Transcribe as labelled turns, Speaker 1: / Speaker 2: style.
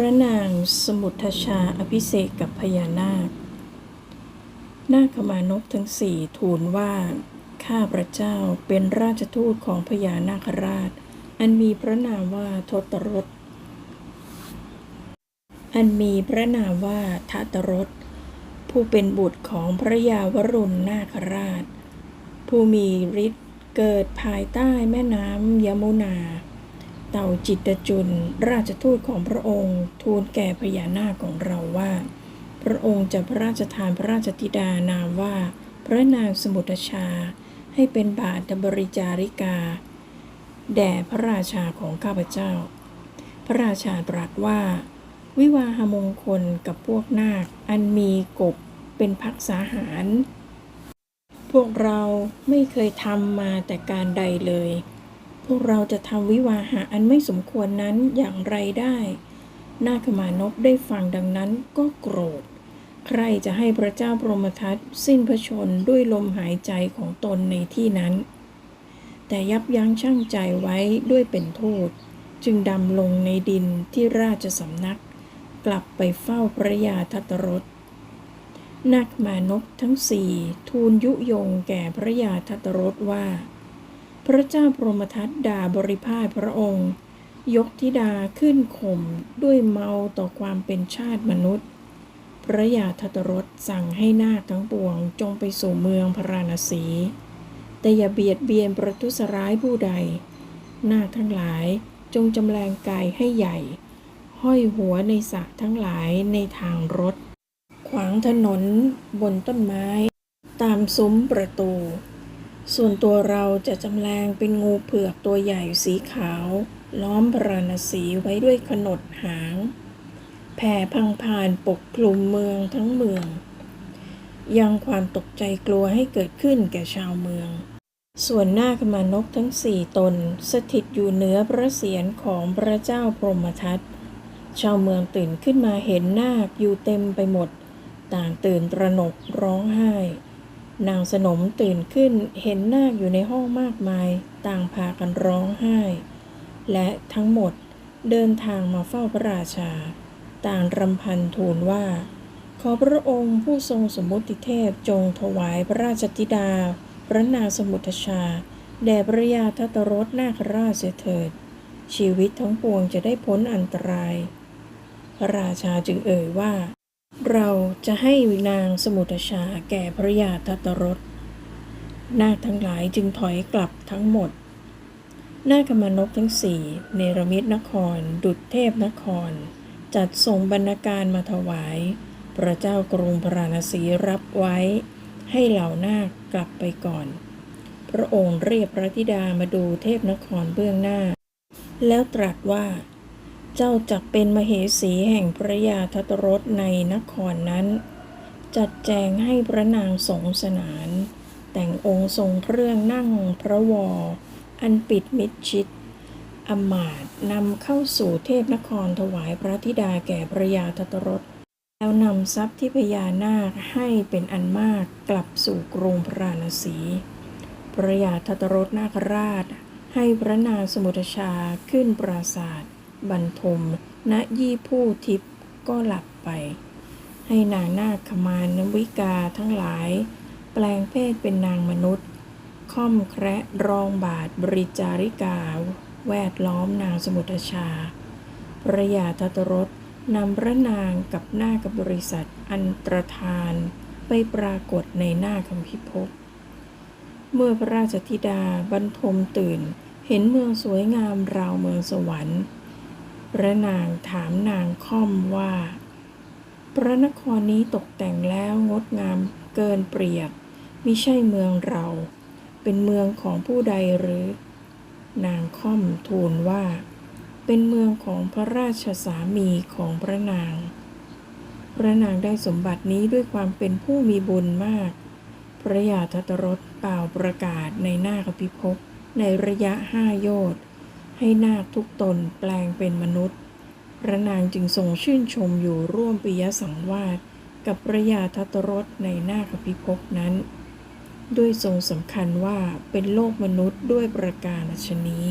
Speaker 1: ระนางสมุทชาอภิเษกกับพญานาค นาคมานพทั้งสี่ทูลว่า ข้าพระเจ้าเป็นราชทูตของพญานาคราช อันมีพระนามว่าทตรส อันมีพระนามว่าทัตรส ผู้เป็นบุตรของพระยาวรุณนาคราช ผู้มีฤทธิ์เกิดภายใต้แม่น้ำยมุนา เต่าจิตจุลราชทูตของพระองค์ ทูลแก่พญานาคของเราว่า พระองค์จะพระราชทานพระราชธิดานามว่า พระนางสมุทชา ให้เป็นบาทบริจาริกา แด่พระราชาของข้าพเจ้า พระราชาตรัสว่า วิวาหมงคลกับพวกนาค อันมีกบเป็นพักษาหาร พวกเราไม่เคยทำมาแต่การใดเลย วกเราจะทำวิวาหะอันไม่สมควรนั้นอย่างไรได้ นาคมานพได้ฟังดังนั้นก็โกรธ ใครจะให้พระเจ้าพรหมทัตสิ้นพระชนด้วยลมหายใจของตนในที่นั้น แต่ยับยั้งชั่งใจไว้ด้วยเป็นโทษ จึงดำลงในดินที่ราชสำนัก กลับไปเฝ้าพระยาทัตรสนาคมานพทั้งสี่ทูลยุยงแก่พระยาทัตรสว่า พระเจ้าพรหมทัตด่าบริพาทพระองค์ ยกธิดาขึ้นข่มด้วยเมาต่อความเป็นชาติมนุษย์ พระยาทัตรสสั่งให้นาคทั้งปวงจงไปสู่เมืองพราณสี แต่อย่าเบียดเบียนประทุษร้ายผู้ใด นาคทั้งหลายจงจำแรงกายให้ใหญ่ ห้อยหัวในสระทั้งหลายในทางรถ ขวางถนนบนต้นไม้ ตามซุ้มประตู ส่วนตัวเราจะจำแรงเป็นงูเผือกตัวใหญ่สีขาว ล้อมพราณสีไว้ด้วยขนดหาง แผ่พังผ่านปกคลุมเมืองทั้งเมือง ยังความตกใจกลัวให้เกิดขึ้นแก่ชาวเมือง ส่วนหน้าคมานพทั้งสี่ตน สถิตอยู่เหนือพระเศียรของพระเจ้าพรหมทัตชาวเมืองตื่นขึ้นมาเห็นนาคอยู่เต็มไปหมด ต่างตื่นตระหนกร้องไห้ นางสนมตื่นขึ้นเห็นนาคอยู่ในห้องมากมาย ต่างพากันร้องไห้ และทั้งหมดเดินทางมาเฝ้าพระราชา ต่างรำพันทูลว่า ขอพระองค์ผู้ทรงสมมุติเทพจงถวายพระราชธิดา พระนางสมุทชา แด่พระยาทัตรสนาคราชเสเถิด ชีวิตทั้งปวงจะได้พ้นอันตราย พระราชาจึงเอ่ยว่า เราจะให้นางสมุทชาแก่พระยาทัตรสนาคทั้งหลายจึงถอยกลับทั้งหมด นาคมานพทั้งสี่เนรมิตนคร ดุจเทพนคร จัดส่งบรรณาการมาถวาย พระเจ้ากรุงพราณสีรับไว้ ให้เหล่านาคกลับไปก่อน พระองค์เรียกพระธิดามาดูเทพนครเบื้องหน้า แล้วตรัสว่า เจ้าจักเป็นมเหสีแห่งพระยาทัตรสในนครนั้น จัดแจงให้พระนางสงสนาน แต่งองค์ทรงเครื่องนั่งพระวอ อันปิดมิดชิดอมาตนำเข้าสู่เทพนครถวายพระธิดาแก่พระยาทัตรสแล้วนำทรัพย์ที่พญานาคให้เป็นอันมากกลับสู่กรุงพระราณสี พระยาทัตรสนาคราช ให้พระนางสมุทชาขึ้นปราศาสตร์ บรรทมณยี่ผู้ทิพย์ก็หลับไป ให้นางนาคขมานวิกาทั้งหลาย แปลงเพศเป็นนางมนุษย์ ค่อมแคระรองบาทบริจาริกา แวดล้อมนางสมุทชา พระยาทัตรสนำพระนางกับหน้ากับบริษัทอันตรธานไปปรากฏในหน้าคำพิภพ เมื่อพระราชธิดาบรรทมตื่น เห็นเมืองสวยงามราวเมืองสวรรค์ พระนางถามนางค่อมว่า พระนครนี้ตกแต่งแล้วงดงามเกินเปรียบมิใช่เมืองเรา เป็นเมืองของผู้ใดหรือ นางค่อมทูลว่า เป็นเมืองของพระราชสามีของพระนาง พระนางได้สมบัตินี้ด้วยความเป็นผู้มีบุญมาก พระยาทัตรสเป่าประกาศในหน้าคพิภพในระยะห้าโยชน์ ให้นาคทุกตนแปลงเป็นมนุษย์ พระนางจึงทรงชื่นชมอยู่ร่วมปิยสังวาสกับพระยาทัตรสในหน้าคพิภพนั้น ด้วยทรงสำคัญว่าเป็นโลกมนุษย์ด้วยประการฉนี้